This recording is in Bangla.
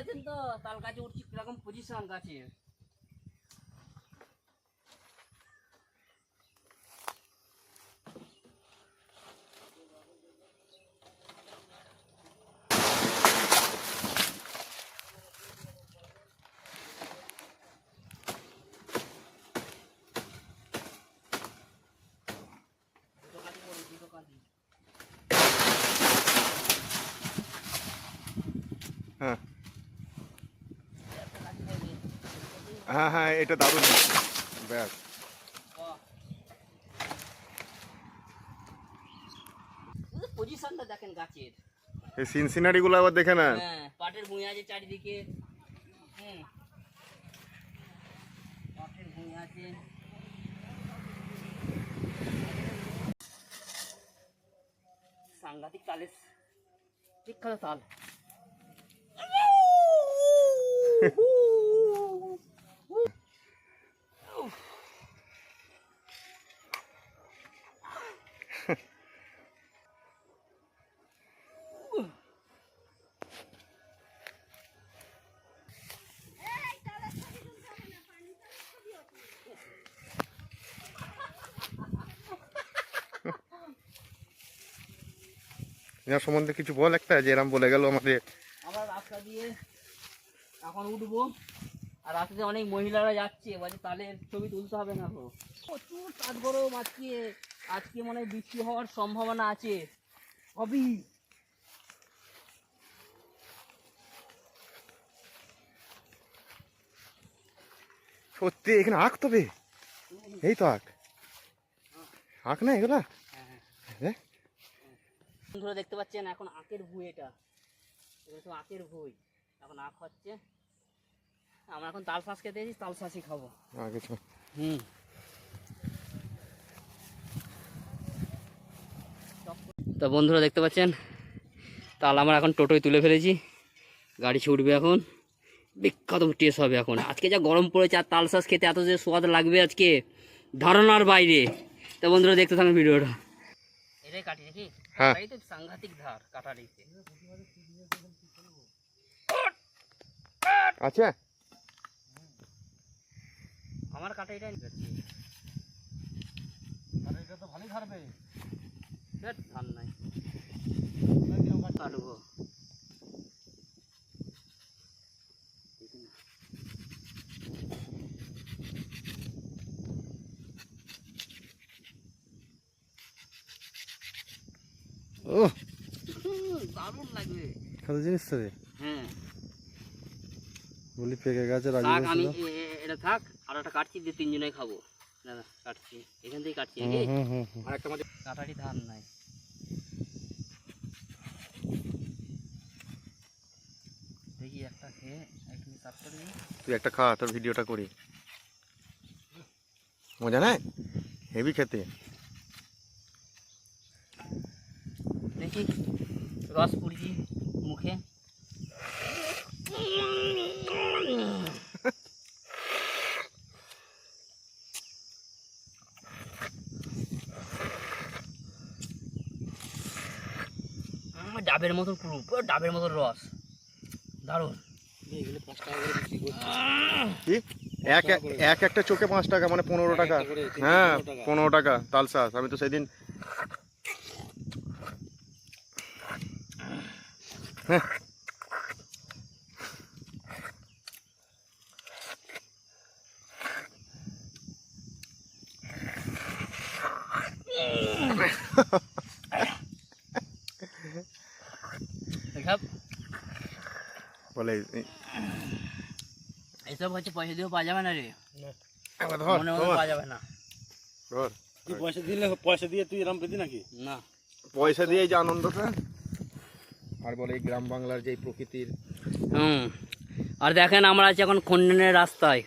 পাচ্ছেন তো? তাল গাছে উঠছি কীরকম পজিশন গাছে? দুটো হ্যাঁ হ্যাঁ এটা দারুণ ব্যাস। পজিশনটা দেখেন গাছের। এই সিন সিনারিগুলো আবার দেখে না হ্যাঁ পাটের ভুঁই আছে চারিদিকে। হুম। পাটের ভুঁই আছে। সাংঘাতিক তালের বিখ্যাত তাল। এনার সম্বন্ধে কিছু বল একটা যে এরম বলে গেল আমাদের। আমরা রাস্তা দিয়ে এখন উঠবো আর রাস্তাতে অনেক মহিলারা যাচ্ছে বলছে তাহলে ছবি তুলতে হবে না গো। প্রচুর কাজ গরম আজকে আজকে মনে বৃষ্টি হওয়ার সম্ভাবনা আছে। হবি সত্যি এখানে আঁক তবে? এই তো আঁক। আঁক না এগুলা? বন্ধুরা দেখতে পাচ্ছেন এখন আখের ভুই এটা। আখের ভুই। এখন আখ হচ্ছে। আমরা এখন তাল শাঁস খেতে এসেছি তাল শাঁসই খাব। হুম। তো বন্ধুরা দেখতে পাচ্ছেন তাল আমরা এখন টোটোয় তুলে ফেলেছি। গাড়ি ছুটবে এখন। বিখ্যাত টেস্ট হবে এখন। আজকে যা গরম পড়েছে আর তাল শাঁস খেতে এত যে স্বাদ লাগবে আজকে ধারণার বাইরে। তো বন্ধুরা দেখতে থাকুন ভিডিওটা। এটাই কাটি নাকি? হ্যাঁ। এই তো সাংঘাতিক ধার কাটারিতে আচ্ছা আমার কাটা এটাই ভালোই ধ্যাৎ, ধান নাই। কাটবো। ও দারুণ লাগবে। জিনিস হ্যাঁ। বলি পেকে গেছে রাজু থাক আমি এ- এ- এটা থাক আর একটা কাটছি দিয়ে তিনজনে খাব। দাদা কাটছি। এখান থেকে কাটছি নাকি? হুম হুম হুম আর একটা আমাদের কাটারি ধান নাই। দেখি একটা খেয়ে একটু সাফ করে তুই একটা খা তোর ভিডিওটা করি। মজা নাই? হেভি খেতে। দেখি রস পুড়ছি মুখে। ডাবের মতন পুরো পুরো ডাবের মতন রস। দারুণ। এক- এক একটা চোখে পাঁচ টাকা মানে পনেরো টাকা। হ্যাঁ পনেরো টাকা। তালসাস আমি তো সেদিন হ্যাঁ। এসব বলে এই- এসব হচ্ছে পয়সা দিয়েও পাওয়া যাবে না রে এবার ধর মনে মনে ধর, পাওয়া যাবে না ধর তুই পয়সা দিলে পয়সা দিয়ে তুই এরম পেতি নাকি না পয়সা দিয়ে যে আনন্দটা আর বলে এই গ্রাম বাংলার যে প্রকৃতির হুম। আর দেখেন, আমরা আছি এখন খন্ডনের রাস্তায়।